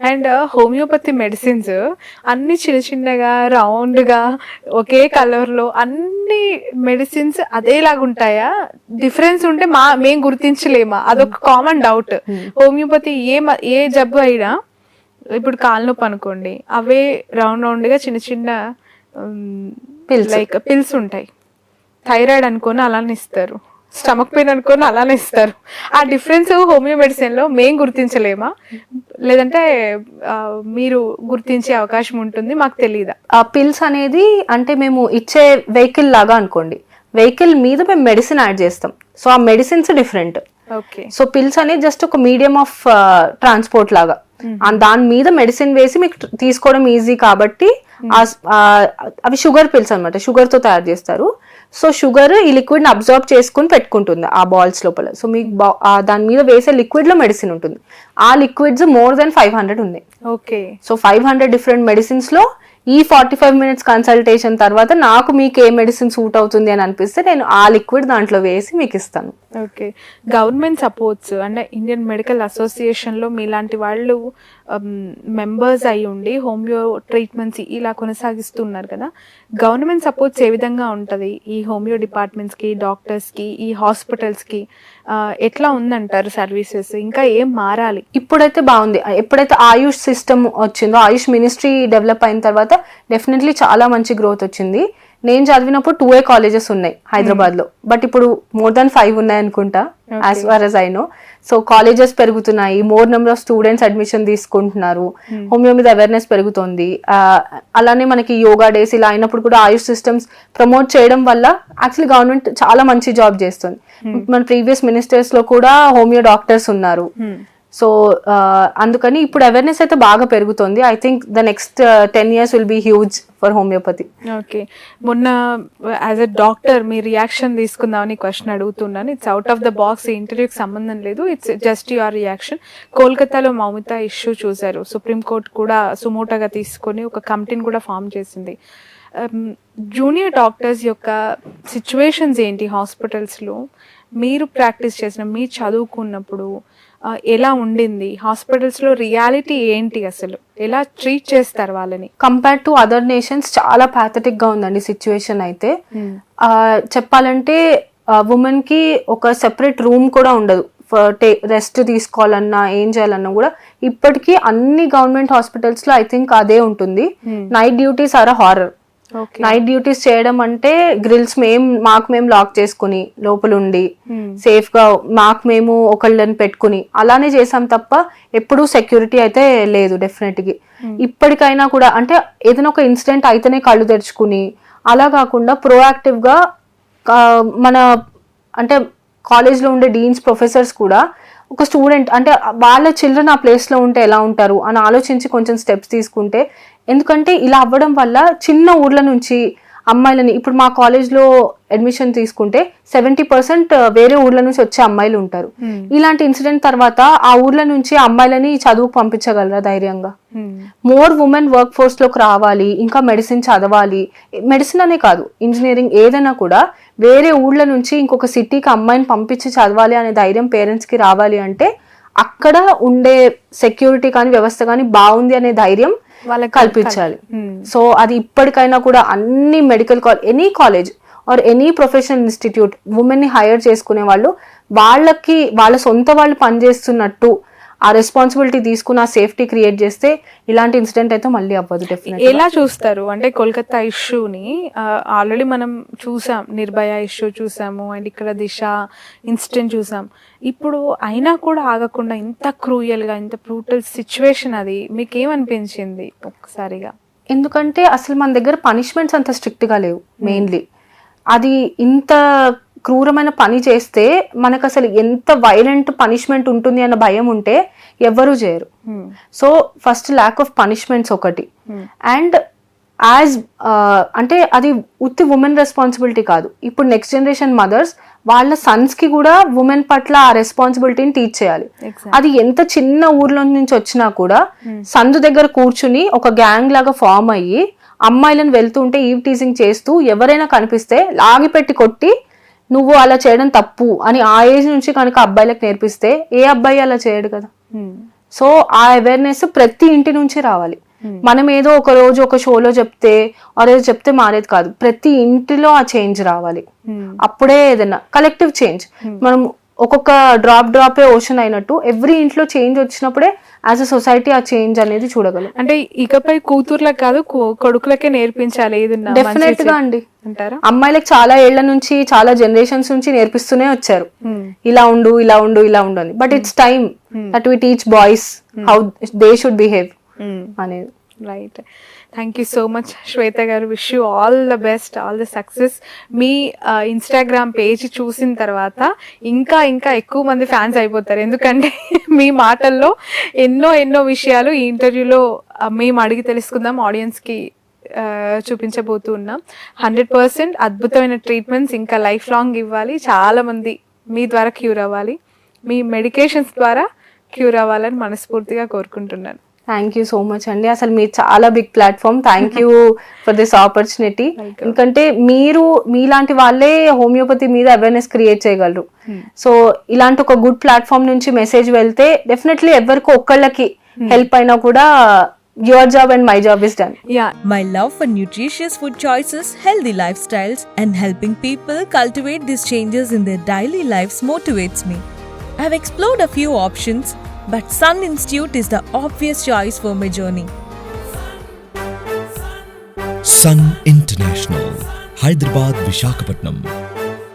And homeopathy medicines అన్ని చిన్న చిన్నగా రౌండ్గా ఒకే కలర్లో అన్ని మెడిసిన్స్ అదేలాగా ఉంటాయా? డిఫరెన్స్ ఉంటే మా మేము గుర్తించలేమా? అదొక కామన్ డౌట్. హోమియోపతి ఏ ఏ జబ్బు అయినా ఇప్పుడు కాలు నొప్పి అనుకోండి అవే రౌండ్ రౌండ్గా చిన్న చిన్న Pills. లైక్ పిల్స్ ఉంటాయి. థైరాయిడ్ అనుకొని అలానే ఇస్తారు. స్టమక్ పెయిన్ అనుకొని అలానే ఇస్తారు. ఆ డిఫరెన్స్ హోమియో మెడిసిన్లో మేం గుర్తించలేమా? లేదంటే మీరు గుర్తించే అవకాశం ఉంటుంది మాకు తెలియదా ఆ పిల్స్ అనేది అంటే మేము ఇచ్చే వెహికల్ లాగా అనుకోండి. వెహికల్ మీద మేము మెడిసిన్ యాడ్ చేస్తాం. సో ఆ medicines different. Okay. So pills అనేది జస్ట్ ఒక మీడియం ఆఫ్ ట్రాన్స్పోర్ట్ లాగా. దాని మీద మెడిసిన్ వేసి మీకు తీసుకోవడం ఈజీ కాబట్టి అవి షుగర్ పిల్స్ అనమాట షుగర్తో తయారు చేస్తారు. సో షుగర్ ఈ లిక్విడ్ని అబ్జర్వ్ చేసుకుని పెట్టుకుంటుంది ఆ బాల్స్ లోపల. సో మీకు దాని మీద వేసే లిక్విడ్లో మెడిసిన్ ఉంటుంది. ఆ liquids more than five hundred ఉన్నాయి. Okay. So five hundred different మెడిసిన్స్లో ఈ ఫార్టీ ఫైవ్ మినిట్స్ కన్సల్టేషన్ తర్వాత నాకు మీకు ఏ మెడిసిన్ సూట్ అవుతుంది అని అనిపిస్తే నేను ఆ లిక్విడ్ దాంట్లో వేసి మీకు ఇస్తాను. ఓకే గవర్నమెంట్ సపోర్ట్స్ అంటే ఇండియన్ మెడికల్ అసోసియేషన్లో మీలాంటి వాళ్ళు um, మెంబర్స్ అయి ఉండి హోమియో ట్రీట్మెంట్స్ ఇలా కొనసాగిస్తున్నారు కదా. గవర్నమెంట్ సపోర్ట్స్ ఏ విధంగా ఉంటుంది? ఈ హోమియో డిపార్ట్మెంట్స్కి డాక్టర్స్కి ఈ హాస్పిటల్స్కి ఎట్లా ఉందంటారు సర్వీసెస్? ఇంకా ఏం మారాలి? ఇప్పుడైతే బాగుంది. ఎప్పుడైతే ఆయుష్ సిస్టమ్ వచ్చిందో ఆయుష్ మినిస్ట్రీ డెవలప్ అయిన తర్వాత డెఫినెట్లీ చాలా మంచి గ్రోత్ వచ్చింది. నేను చదివినప్పుడు టూ ఏ కాలేజెస్ ఉన్నాయి హైదరాబాద్లో బట్ ఇప్పుడు మోర్ దాన్ ఫైవ్ ఉన్నాయి అనుకుంటా as far as I know so colleges పెరుగుతున్నాయి. More number of students admission తీసుకుంటున్నారు. హోమియో మీద అవేర్నెస్ పెరుగుతుంది. అలానే మనకి యోగా డేస్ ఇలా అయినప్పుడు కూడా ఆయుష్ సిస్టమ్స్ ప్రమోట్ చేయడం వల్ల యాక్చువల్లీ గవర్నమెంట్ చాలా మంచి జాబ్ చేస్తుంది. మన ప్రీవియస్ మినిస్టర్స్లో కూడా హోమియో డాక్టర్స్ ఉన్నారు. సో అందుకని ఇప్పుడు అవేర్నెస్ అయితే బాగా పెరుగుతుంది. I think the next ten years will be huge for homeopathy okay మొన్న యాజ్ ఎ డాక్టర్ మీ రియాక్షన్ తీసుకుందామని క్వశ్చన్ అడుగుతున్నాను. It's out of the box ఇంటర్వ్యూకి సంబంధం లేదు. ఇట్స్ జస్ట్ యువర్ రియాక్షన్ కోల్కతాలో మౌమిత ఇష్యూ చూశారు. సుప్రీంకోర్టు కూడా సుమోటోగా తీసుకొని ఒక కమిటీని కూడా ఫామ్ చేసింది. Um, జూనియర్ డాక్టర్స్ యొక్క సిచ్యువేషన్స్ ఏంటి హాస్పిటల్స్లో మీరు ప్రాక్టీస్ చేసిన మీరు చదువుకున్నప్పుడు ఎలా ఉండింది? హాస్పిటల్స్లో రియాలిటీ ఏంటి అసలు? ఎలా ట్రీట్ చేస్తారు వాళ్ళని? కంపేర్ టు అదర్ నేషన్స్ చాలా ప్యాథటిక్గా ఉందండి సిచ్యువేషన్ అయితే. ఆ, చెప్పాలంటే ఉమెన్కి ఒక సెపరేట్ రూమ్ కూడా ఉండదు. రెస్ట్ తీసుకోవాలన్నా ఏం చేయాలన్నా కూడా ఇప్పటికీ అన్ని గవర్నమెంట్ హాస్పిటల్స్లో ఐ థింక్ అదే ఉంటుంది. Night duties are horror night duties చేయడం అంటే గ్రిల్స్ మేం మాకు మేము లాక్ చేసుకుని లోపల ఉండి సేఫ్గా మాకు మేము ఒకళ్ళని పెట్టుకుని అలానే చేసాం తప్ప ఎప్పుడూ సెక్యూరిటీ అయితే లేదు డెఫినెట్గా ఇప్పటికైనా కూడా అంటే ఏదైనా ఒక ఇన్సిడెంట్ అయితేనే కళ్ళు తెరుచుకుని అలా కాకుండా ప్రోయాక్టివ్గా మన అంటే కాలేజ్లో ఉండే డీన్స్ ప్రొఫెసర్స్ కూడా ఒక స్టూడెంట్ అంటే వాళ్ళ చిల్డ్రన్ ఆ ప్లేస్లో ఉంటే ఎలా ఉంటారు అని ఆలోచించి కొంచెం స్టెప్స్ తీసుకుంటే ఎందుకంటే ఇలా అవ్వడం వల్ల చిన్న ఊర్ల నుంచి అమ్మాయిలని ఇప్పుడు మా కాలేజ్లో అడ్మిషన్ తీసుకుంటే సెవెంటీ పర్సెంట్ వేరే ఊర్ల నుంచి వచ్చే అమ్మాయిలు ఉంటారు. ఇలాంటి ఇన్సిడెంట్ తర్వాత ఆ ఊర్ల నుంచి అమ్మాయిలని చదువు పంపించగలరా ధైర్యంగా? మోర్ ఉమెన్ వర్క్ ఫోర్స్లోకి రావాలి ఇంకా మెడిసిన్ చదవాలి. మెడిసిన్ అనే కాదు ఇంజనీరింగ్ ఏదైనా కూడా వేరే ఊళ్ళ నుంచి ఇంకొక సిటీకి అమ్మాయిని పంపించి చదవాలి అనే ధైర్యం పేరెంట్స్కి రావాలి అంటే అక్కడ ఉండే సెక్యూరిటీ కానీ వ్యవస్థ కానీ బాగుంది అనే ధైర్యం కల్పించాలి. సో అది ఇప్పటికైనా కూడా అన్ని medical college any college or any professional institute ఉమెన్ని hire చేసుకునే వాళ్ళు వాళ్ళకి వాళ్ళ సొంత వాళ్ళు పనిచేస్తున్నట్టు ఆ రెస్పాన్సిబిలిటీ తీసుకుని ఆ సేఫ్టీ క్రియేట్ చేస్తే ఇలాంటి ఇన్సిడెంట్ అయితే మళ్ళీ అవ్వదు డెఫినెట్ ఎలా చూస్తారు? అంటే కోల్కతా ఇష్యూని ఆల్రెడీ మనం చూసాం నిర్భయ ఇష్యూ చూసాము అండ్ ఇక్కడ దిశ ఇన్సిడెంట్ చూసాం. ఇప్పుడు అయినా కూడా ఆగకుండా ఇంత క్రూయల్గా ఇంత బ్రూటల్ సిచ్యువేషన్ అది మీకు ఏమనిపించింది ఒక్కసారిగా? ఎందుకంటే అసలు మన దగ్గర పనిష్మెంట్స్ అంత స్ట్రిక్ట్గా లేవు మెయిన్లీ అది ఇంత క్రూరమైన పని చేస్తే మనకు అసలు ఎంత వైలెంట్ పనిష్మెంట్ ఉంటుంది అన్న భయం ఉంటే ఎవ్వరూ చేయరు. So first lack of punishments ఒకటి. అండ్ యాజ్ అంటే అది ఉత్తి ఉమెన్ రెస్పాన్సిబిలిటీ కాదు. ఇప్పుడు నెక్స్ట్ జనరేషన్ మదర్స్ వాళ్ళ సన్స్కి కూడా ఉమెన్ పట్ల ఆ రెస్పాన్సిబిలిటీని టీచ్ చేయాలి. అది ఎంత చిన్న ఊర్లో నుంచి వచ్చినా కూడా సందు దగ్గర కూర్చుని ఒక గ్యాంగ్ లాగా ఫామ్ అయ్యి అమ్మాయిలను వెళ్తుంటే ఈవ్ టీజింగ్ చేస్తూ ఎవరైనా కనిపిస్తే లాగి పెట్టి కొట్టి నువ్వు అలా చేయడం తప్పు అని ఆ ఏజ్ నుంచి కనుక అబ్బాయిలకు నేర్పిస్తే ఏ అబ్బాయి అలా చేయడు కదా. సో ఆ అవేర్నెస్ ప్రతి ఇంటి నుంచి రావాలి. మనం ఏదో ఒక రోజు ఒక షోలో చెప్తే ఆ రోజు చెప్తే మారేది కాదు. ప్రతి ఇంటిలో ఆ చేంజ్ రావాలి. అప్పుడే ఏదైనా కలెక్టివ్ చేంజ్ మనం ఒక్కొక్క డ్రాప్ డ్రాపే ఓషన్ అయినట్టు ఎవ్రీ ఇంట్లో చేంజ్ వచ్చినప్పుడే యాజ్ అ సొసైటీ ఆ చేంజ్ అనేది చూడగలం. అంటే ఇకపై కూతుర్లకు కాదు కొడుకులకే నేర్పించాలి మంచి డెఫినెట్గా అండి. అంటారా? అమ్మాయిలకు చాలా ఏళ్ళ నుంచి చాలా జనరేషన్స్ నుంచి నేర్పిస్తూనే వచ్చారు. ఇలా ఉండు ఇలా ఉండు ఇలా ఉండు అని. But it's time that we teach boys how they should behave. అనేది. Right thank you so much Shweta గారు. Wish you all the best all the success me Instagram page చూసిన తర్వాత ఇంకా ఇంకా ఎక్కువ మంది ఫ్యాన్స్ అయిపోతారు. ఎందుకంటే మీ మాటల్లో ఎన్నో ఎన్నో విషయాలు ఈ ఇంటర్వ్యూలో మేము అడిగి తెలుసుకుందాం ఆడియన్స్కి చూపించబోతూ ఉన్నాం. హండ్రెడ్ పర్సెంట్ అద్భుతమైన ట్రీట్మెంట్స్ ఇంకా లైఫ్ లాంగ్ ఇవ్వాలి. చాలా మంది మీ ద్వారా క్యూర్ అవ్వాలి. మీ మెడికేషన్స్ ద్వారా క్యూర్ అవ్వాలని మనస్ఫూర్తిగా కోరుకుంటున్నాను. థ్యాంక్ యూ సో మచ్ అండి అసలు మీరు చాలా big platform thank you for this opportunity ఎందుకంటే మీరు మీలాంటి వాళ్ళే హోమియోపతి మీద అవేర్నెస్ క్రియేట్ చేయగలరు సో ఇలాంటి ఒక గుడ్ ప్లాట్ఫామ్ నుంచి మెసేజ్ వెళ్తే డెఫినెట్లీ ఎవరికో ఒక్కళ్ళకి హెల్ప్ అయినా కూడా your job and my job is done ya My love for nutritious food choices, healthy lifestyles, and helping people cultivate these changes in their daily lives motivates me. I've explored a few options, but Sun Institute is the obvious choice for my journey. Sun International, Hyderabad, Vishakhapatnam.